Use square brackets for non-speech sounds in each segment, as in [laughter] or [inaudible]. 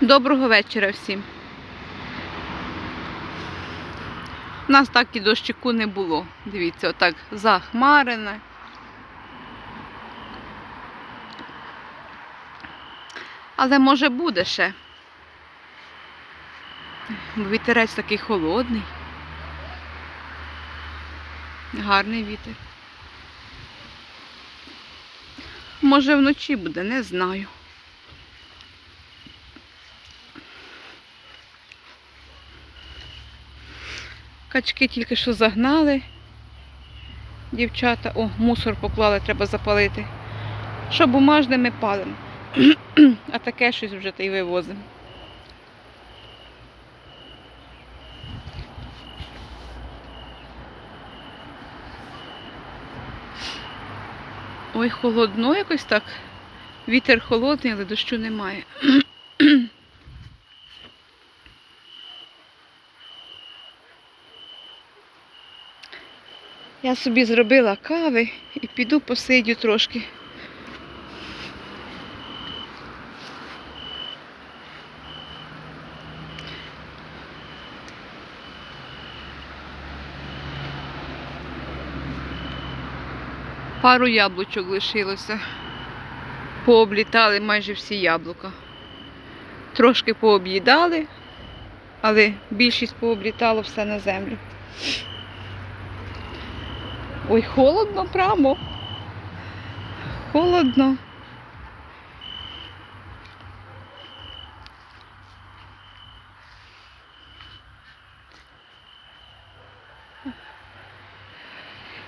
Доброго вечора всім. У нас так і дощику не було. Дивіться, отак захмарене. Але може буде ще. Вітерець такий холодний. Гарний вітер. Може вночі буде, не знаю. Качки тільки що загнали. Дівчата, о, мусор поклали, треба запалити. Що бумажне ми палимо. [clears throat] А таке щось вже та й вивозимо. Ой, холодно якось так. Вітер холодний, але дощу немає. [clears throat] Я собі зробила кави і піду посидю трошки. Пару яблучок лишилося. Пооблітали майже всі яблука. Трошки пооб'їдали, але більшість пооблітало все на землю. Ой, холодно прямо. Холодно.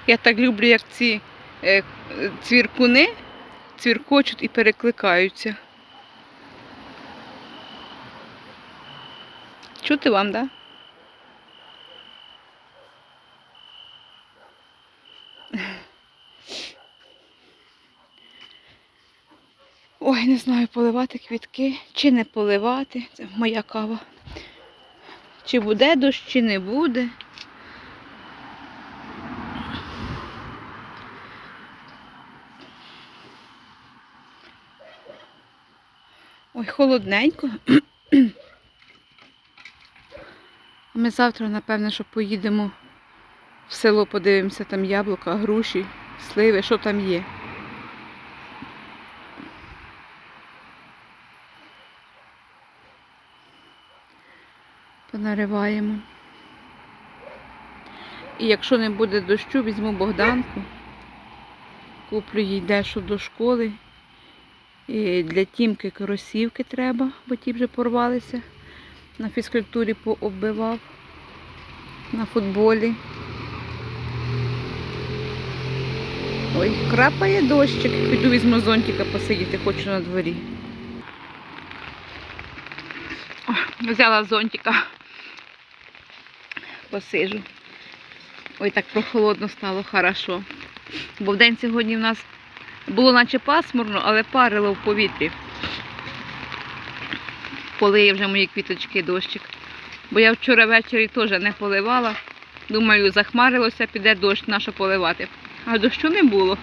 Я так люблю, як ці е, цвіркуни цвіркочуть і перекликаються. Чути вам, так? Да? Ой, не знаю, поливати квітки чи не поливати. Це моя кава. Чи буде дощ, чи не буде. Ой, холодненько. Ми завтра, напевно, що поїдемо в село, подивимося, там яблука, груші, сливи, що там є. Понариваємо. І якщо не буде дощу, візьму Богданку, куплю їй дещо до школи. І для тімки кросівки треба, бо ті вже порвалися. На фізкультурі пооббивав, на футболі. Ой, крапає дощик. Піду візьму зонтика посидіти, хочу на дворі. О, Взяла зонтика. Посижу. Ой, так прохолодно стало, хорошо. Бо вдень сьогодні в нас було наче пасмурно, але парило в повітрі. Полиє вже мої квіточки дощик. Бо я вчора ввечері теж не поливала. Думаю, захмарилося, піде дощ, на що поливати. А дощу не було.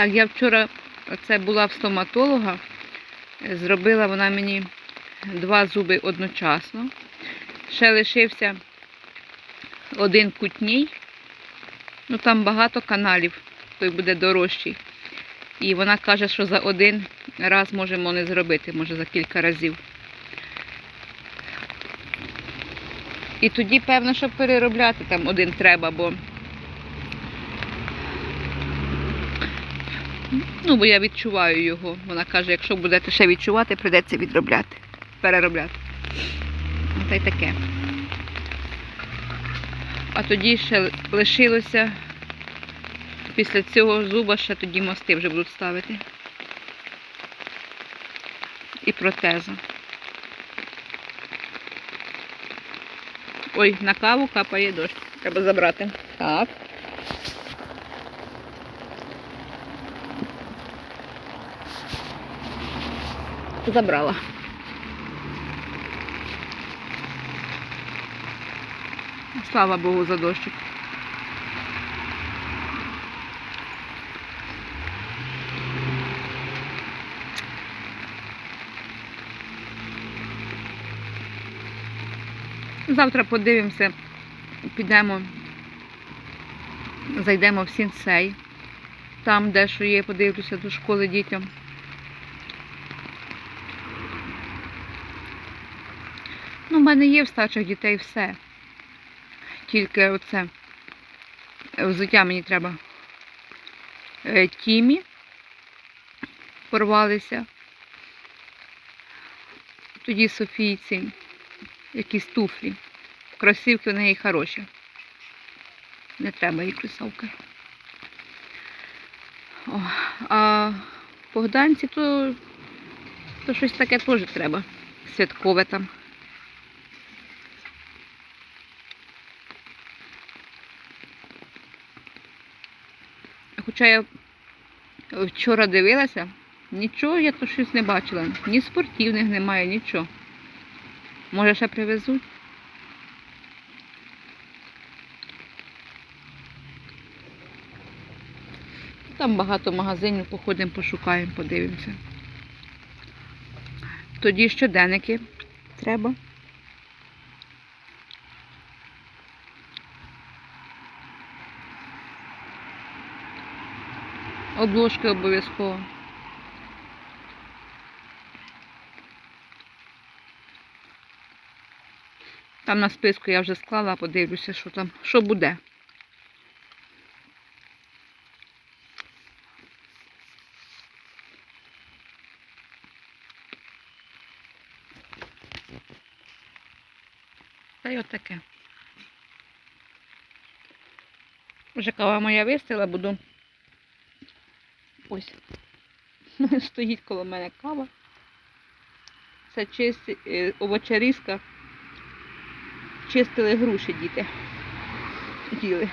Так, я вчора це була в стоматолога. Зробила вона мені два зуби одночасно. Ще лишився один кутній. Ну там багато каналів, той буде дорожчий. І вона каже, що за один раз можемо не зробити, може за кілька разів. І тоді, певно, що переробляти там один треба, бо Ну, бо я відчуваю його. Вона каже, якщо будете ще відчувати, прийдеться відробляти, переробляти. Та й таке. А тоді ще лишилося після цього зуба ще тоді мости вже будуть ставити. І протеза. Ой, на каву капає дощ. Треба забрати. Так. Забрала. Слава Богу за дощик. Завтра подивимося, підемо, зайдемо в сінсей. Там, де що є, подивлюся до школи дітям. Ну, в мене є в старших дітей все. Тільки оце взуття мені треба. Е, Тімі порвалися. Тоді Софійці якісь туфлі. Кросівки в неї хороші. Не треба їй кросівки. А Богданці то, то щось таке теж треба. Святкове там. Хоча я вчора дивилася, нічого я то щось не бачила. Ні спортивних немає, нічого. Може ще привезуть? Там багато магазинів, походимо, пошукаємо, подивимося. Тоді щоденники треба. Обложки обов'язково. Там на списку я вже склала, подивлюся, що там, що буде. Та й отаке. Вже кава моя вистила, буду. Ось. [laughs] Стоїть коло мене кава. Це чисті е, овочерізка. Чистили груші діти. Їли.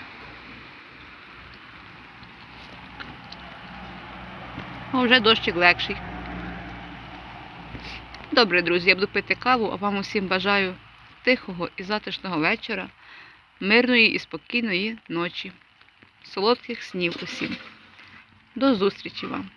А вже дощик легший. Добре, друзі, я буду пити каву, а вам усім бажаю тихого і затишного вечора, мирної і спокійної ночі. Солодких снів усім. До зустрічі вам!